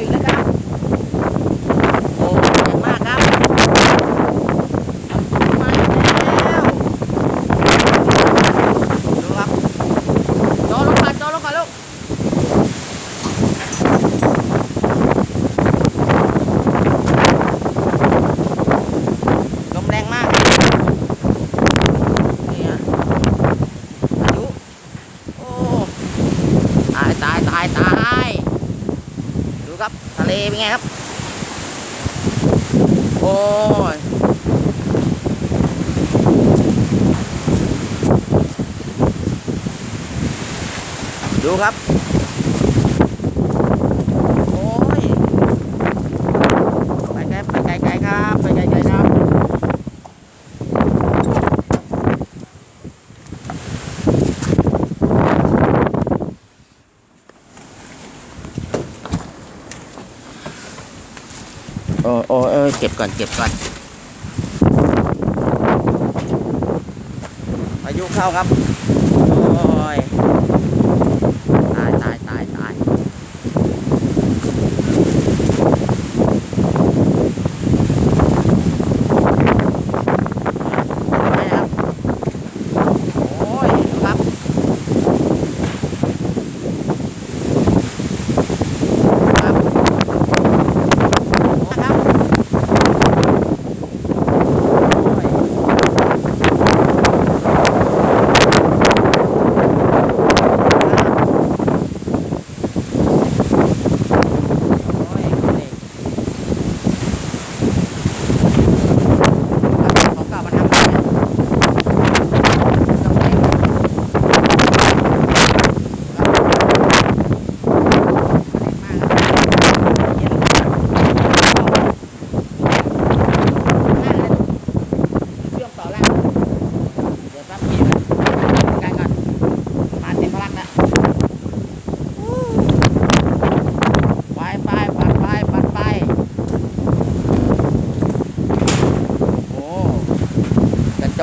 อีกแล้วจ้า เลเป็นไงครับ โอ้ยดูครับ โอ้โอ้เก็บก่อนเก็บก่อนอายุเข้าครับ โอ้ย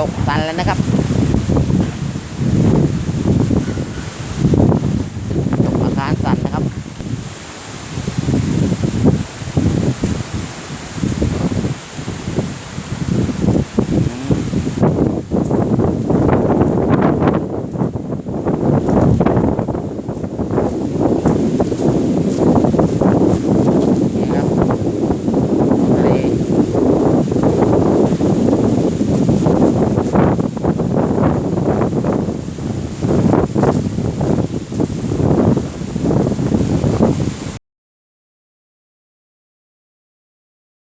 ดกสันแล้วนะครับ